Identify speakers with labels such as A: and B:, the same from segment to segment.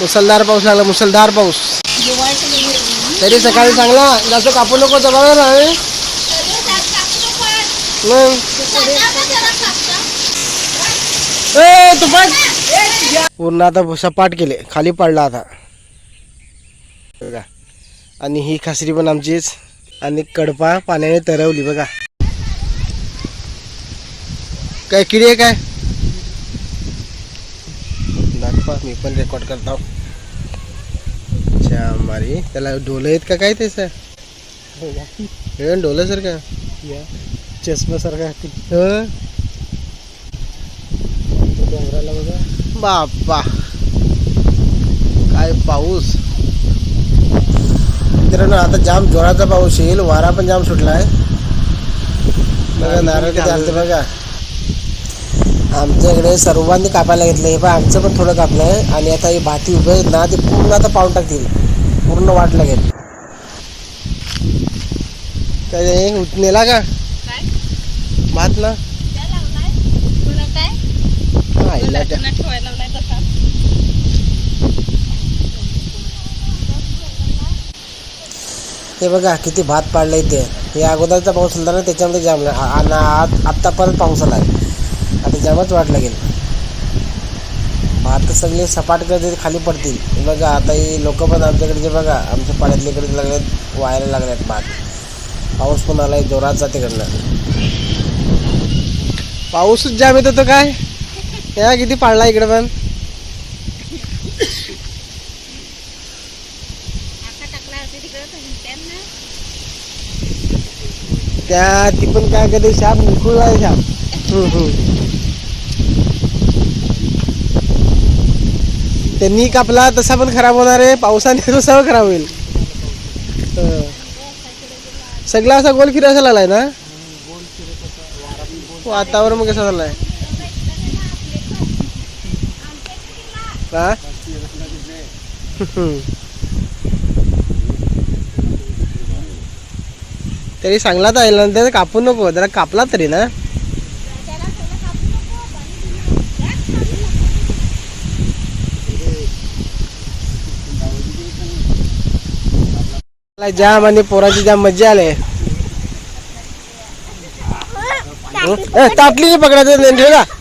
A: मुसलधार पाऊस लागला मुसलधार पाऊस. तरी सकाळी चांगला जास्त कापू नको तर ना पूर्ण आता सपाट केले खाली पडला आता. बघा. आणि ही खासरी पण आमचीच. आणि कडपा पाण्याने तरवली बघा. काय किडी आहे काय? दाखवा मी पण रेकॉर्ड करत आहो अच्छा मारी. त्याला डोलं आहेत का? काय त्याच हे डोलं सर का
B: चष्मा सारखा डोंगराला बघा.
A: बापा काय पाऊस? मित्रांनो आता जाम जोराचा पाऊस येईल. वारा पण जाम सुटलाय. बघा नारळ किती आलते बघा. आमच्या इकडे सर्वांनी कापायला घेतलं हे पण आमचं पण थोडं कापलंय. आणि आता हे भाती उभे आहेत ना ते पूर्ण आता पाऊन टाकतील. पूर्ण वाट लागेल. काय नेला का? भात ना? हा, हे बघा किती भात पाडलंय ते हे अगोदरचा पाऊस आला ना त्याच्यामध्ये जाम आणि आत्ता परत पाऊस आला आता जामच वाट लागेल. भात सगळे सपाट करते खाली पडतील. बघा आता ही लोक पण आमच्याकडे जे बघा आमच्या पाड्यातले इकडे लागलेत व्हायला लागलेत भात पाऊस पण आलाय जोरात जाते कडनं पाऊसच जाम येत होतो काय? या किती पाडला इकडे पण? त्या ती पण काय कधी शाप आहे शाप त्यांनी कापला तसा पण खराब होणार आहे. पावसाने तसा खराब होईल. सगळा असा गोल फिरायचा लागलाय ना? वातावरण मग कसं झालंय? तरी चांगला तर आहे ना कापू नको. जरा कापला तरी ना? मला जाम आणि पोराची जाम मज्जा आले. ताटली पकडायचं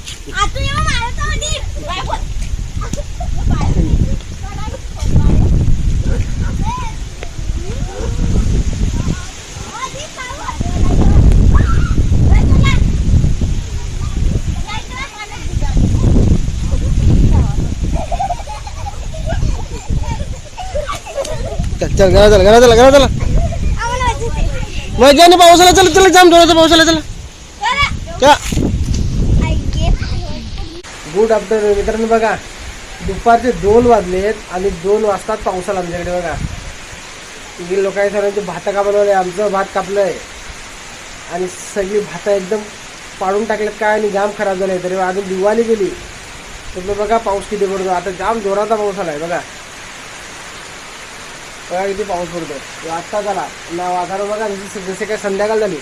A: चल घरा चला घरा चला घरा चला. मजा नाही पावसाला चला चला जाम जोराचं पावसाला चला. चला. गुड आफ्टरनून मित्रांनो बघा. दुपारचे दोन वाजलेत आणि दोन वाजतात पावसाला आमच्याकडे बघा. इकडे लोकांनी आहे सर्वांचे भात का बनवले? आमचं भात कापलंय. आणि सगळी भात एकदम पाडून टाकलेत काय आणि जाम खराब झाले तरी अजून दिवाळी गेली. तर बघा पाऊस किती पडतो. आता जाम जोराचा पाऊस आलाय बघा. बघा किती पाऊस पडतो आत्ता झाला ना वातावरण बघा जसे जसे काय संध्याकाळ झाली.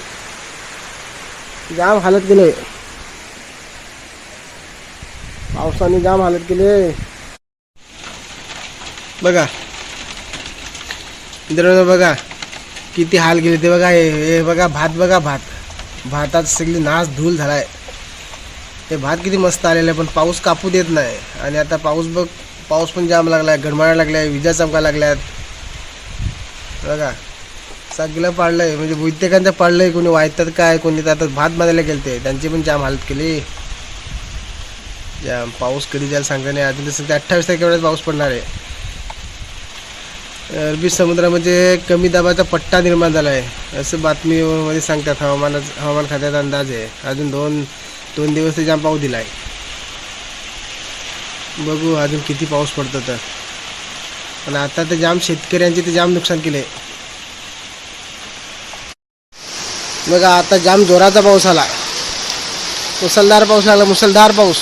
A: जाम हालत केले. पावसाने जाम हालत केले. बघा. मित्रांनो बघा. किती हाल केले ते बघा. हे बघा भात बघा भात. भातात सगळी नाच धूल झालाय. हे भात किती मस्त आलेलं आहे पण पाऊस कापू देत नाही. आणि आता पाऊस बघ पाऊस पण जाम लागलाय गडमाळा लागलाय विजा चमका लागल्यात. बघा. सगळं पाडलंय. म्हणजे बहुतेकांचं पाडलंय. कोणी वाईतात काय कोणी तर आता भात बांधायला गेलते. त्यांची पण जाम हालत केली. जाम पाऊस कधी जायला सांगता नाही. अजून तसं ते अठ्ठावीस तारखेवेळेस पाऊस पडणार आहे. अरबी समुद्रामध्ये कमी दाबाचा पट्टा निर्माण झाला आहे असं बातमीमध्ये सांगतात. हवामान हवामान खात्याचा अंदाज आहे. अजून दोन दोन दिवस ते जाम पाऊस दिला आहे बघू अजून किती पाऊस पडतो तर. पण आता तर जाम शेतकऱ्यांचे ते जाम नुकसान केले. बघा आता जाम जोराचा पाऊस आला. मुसलधार पाऊस लागला मुसलधार पाऊस.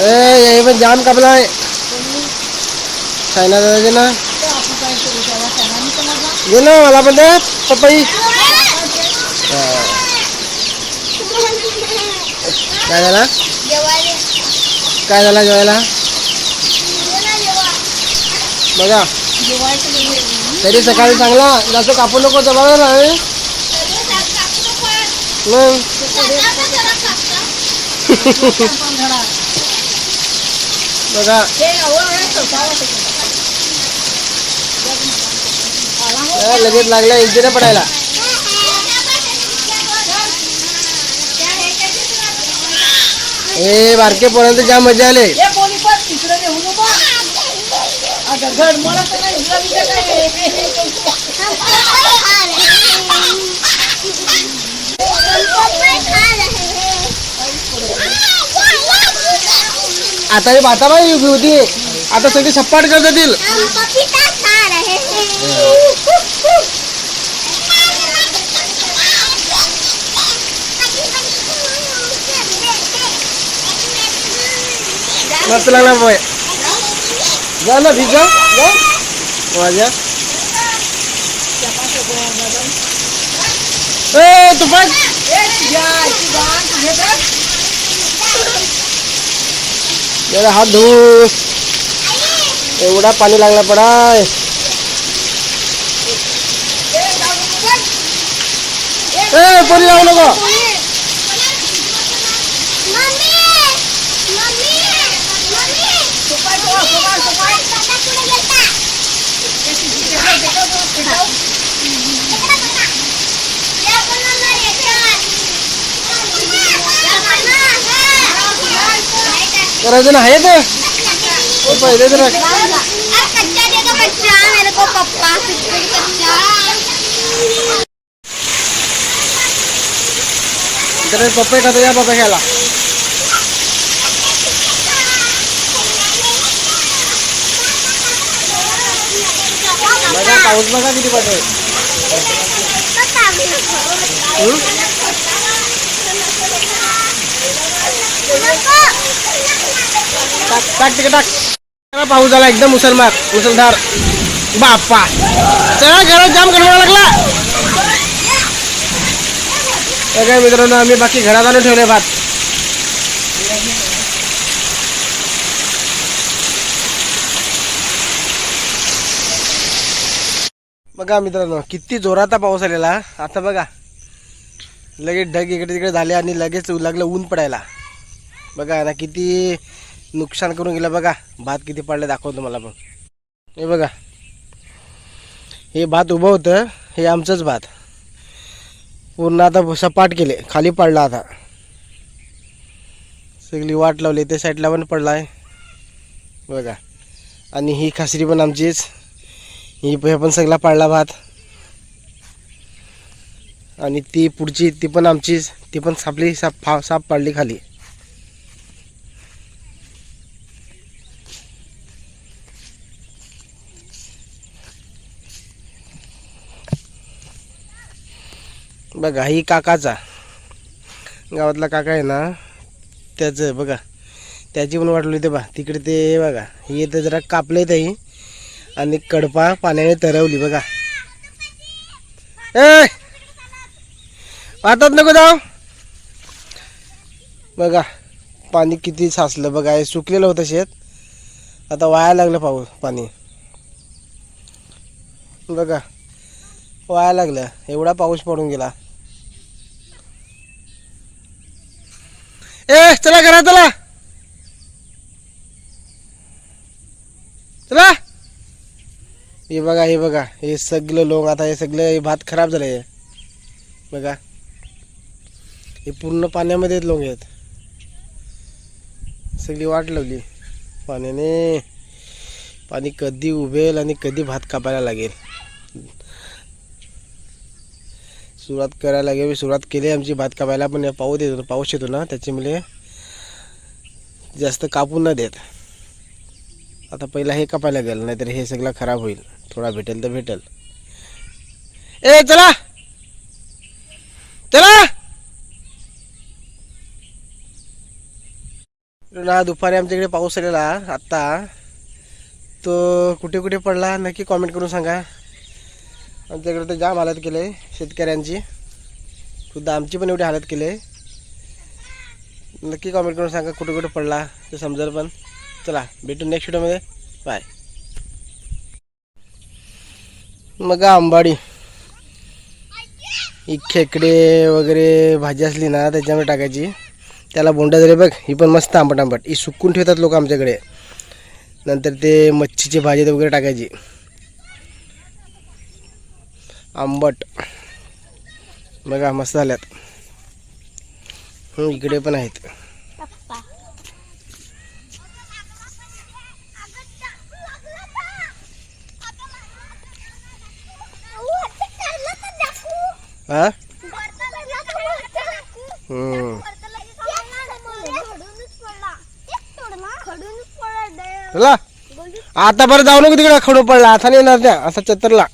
A: ए हे पण जाम कापलाय. सायना दादाजी ना. ना मला पण दे पपई। काय झाला काय झाला जेवायला बघा। तरी सकाळी चांगला जास्त कापू नको जवळ ना मग? बघा अं, लगेच लागला इंजिन पडायला. ए बारके पोरांत जाम मजा आले. आता हे भाता बाई उभी होती. आता सगळी सपाट कर देतील मस्त लागला पोय जा ना जा ए जरा हात धु एवढा पाणी लागला पडाय ए पोरी लावू नको. करायचं ना आहे ते? हो, पहिले तर
C: कच्चा दे दो कच्चा. मेरे को पप्पा कच्चा.
A: तर पप्पे खातो या पप्पा घ्यायला. बघा पाऊस बघा किती पडतोय. टाक तिकडे टाक. पाऊस झाला एकदम मुसलमार मुसलधार बाप्पा. चला घरात जाम गडबड लागला. हे काय मित्रांनो आम्ही बाकी घरात आणून ठेवले भात. बघा मित्रांनो किती जोराचा पाऊस आलेला. आता बघा. लगेच ढग इकडे तिकडे झाले आणि लगेच लागलं ऊन पडायला. बघा ना किती नुकसान करून गेलं बघा. भात किती पडलं दाखवतो मला पण. हे बघा. हे भात उभं होतं. हे आमचंच भात. पूर्ण आता सपाट केले. खाली पडला आता. सगळी वाट लावली. त्या साईडला पण पडला आहे बघा. आणि ही खासरी पण आमचीच. ही हे पण सगळा पडला भात. आणि ती पुढची ती पण आमचीच. ती पण सापली साप फा साप पडली खाली. बघा ही काकाचा. गावातला काका आहे ना त्याचं बघा. त्याची पण वाटली ते बा. तिकडे ते बघा ही इथं जरा कापले ही. आणि कडपा पाण्याने तरवली बघा. ए! वाटत नको जाऊ. बघा पाणी किती साचलं बघा. हे सुकलेलं होतं शेत. आता वाया लागलं पाऊस पाणी. बघा वाया लागलं. एवढा पाऊस पडून गेला. ए चला घरा चला. चला. हे बघा हे बघा. हे सगळं लोक आता हे सगळं हे भात खराब झालंय. बघा. हे पूर्ण पाण्यामध्ये लोक आहेत. सगळी वाट लावली. पाण्याने पाणी कधी उभेल आणि कधी भात कापायला लागेल. सुरुवात करायला लागेल. मी सुरुवात केली. आमची भात कापायला पण पाऊस येतो पाऊस येतो ना. त्याच्यामुळे जास्त कापून न देत. आता पहिला हे कापायला लागेल नाहीतर हे सगळं खराब होईल. थोडा भेटेल तर भेटेल. ए चला! चला! ना दुपारी आमच्याकडे पाऊस आलेला. आत्ता तो कुठे कुठे पडला? नक्की कॉमेंट करून सांगा. आमच्याकडे तर जाम हालत केलं आहे शेतकऱ्यांची. सुद्धा आमची पण एवढी हालत केली आहे नक्की कॉमेंट करून सांगा कुठे कुठं पडला ते समजेल पण. चला भेटू नेक्स्ट व्हिडिओमध्ये बाय मग आंबाडी. ही खेकडे वगैरे भाजी असली ना त्याच्यामध्ये टाकायची. त्याला बोंडा झाले बघ ही पण मस्त आंबट आंबट. ही सुकून ठेवतात लोक आमच्याकडे. नंतर ते मच्छीची भाजी वगैरे टाकायची. आंबट. बघा मस्त झाल्यात. इकडे पण आहेत. हा. चला. आता बरं जाऊ नको तिकडे. खडू पडला. हाताने येणार त्या. असा चतरला.